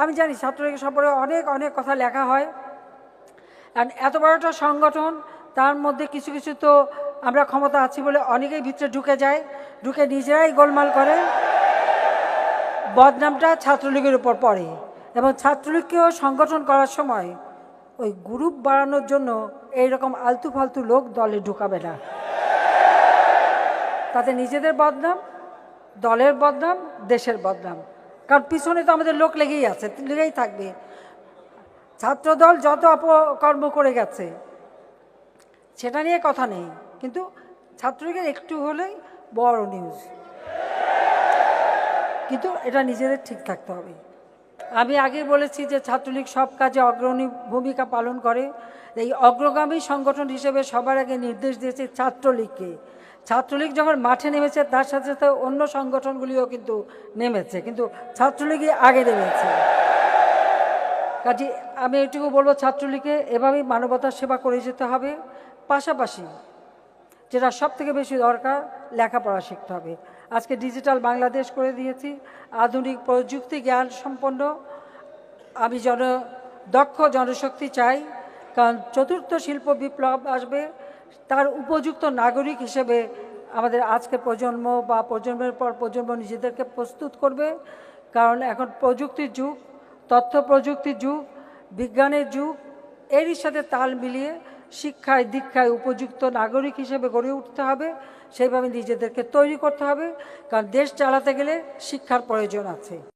আমি জানি ছাত্রলীগের সম্পর্কে অনেক অনেক কথা লেখা হয়। আর এত বড় একটা সংগঠন, তার মধ্যে কিছু কিছু তো আমরা ক্ষমতা আছি বলে অনেকেই ভিতরে ঢুকে যায়, ঢুকে নিজেরাই গোলমাল করে। বদনামটা ছাত্রলীগের উপর পড়ে এবং ছাত্রলীগকেও সংগঠন করার সময় ওই গ্রুপ বাড়ানোর জন্য এইরকম আলতু ফালতু লোক দলে ঢুকাবে না। তাতে নিজেদের বদনাম, দলের বদনাম, দেশের বদনাম। কারণ পিছনে তো আমাদের লোক লেগেই আছে, লেগেই থাকবে। ছাত্রদল যত অপকর্ম করে গেছে, সেটা নিয়ে কথা নেই, কিন্তু ছাত্রলীগের একটু হলেই বড় নিউজ কিন্তু এটা নিজেদের ঠিক থাকতে হবে। আমি আগে বলেছি যে ছাত্রলীগ সব কাজে অগ্রণী ভূমিকা পালন করে। এই অগ্রগামী সংগঠন হিসেবে সবার আগে নির্দেশ দিয়েছে ছাত্রলীগকে। ছাত্রলীগ যখন মাঠে নেমেছে, তার সাথে সাথে অন্য সংগঠনগুলিও কিন্তু নেমেছে, কিন্তু ছাত্রলীগই আগে নেমেছে। কাজে আমি এটুকু বলব ছাত্রলীগকে এভাবেই মানবতার সেবা করে যেতে হবে। পাশাপাশি যেটা সব থেকে বেশি দরকার, লেখাপড়া শিখতে হবে। আজকে ডিজিটাল বাংলাদেশ করে দিয়েছি, আধুনিক প্রযুক্তি জ্ঞান সম্পন্ন। আমি জন, দক্ষ জনশক্তি চাই, কারণ চতুর্থ শিল্প বিপ্লব আসবে তার উপযুক্ত নাগরিক হিসেবে আমাদের আজকের প্রজন্ম বা প্রজন্মের পর প্রজন্ম নিজেদেরকে প্রস্তুত করবে। কারণ এখন প্রযুক্তির যুগ, তথ্য প্রযুক্তির যুগ, বিজ্ঞানের যুগ, এরই সাথে তাল মিলিয়ে শিক্ষায়, দীক্ষায় উপযুক্ত নাগরিক হিসেবে গড়ে উঠতে হবে। সেইভাবে নিজেদেরকে তৈরি করতে হবে। কারণ দেশ চালাতে গেলে শিক্ষার প্রয়োজন আছে।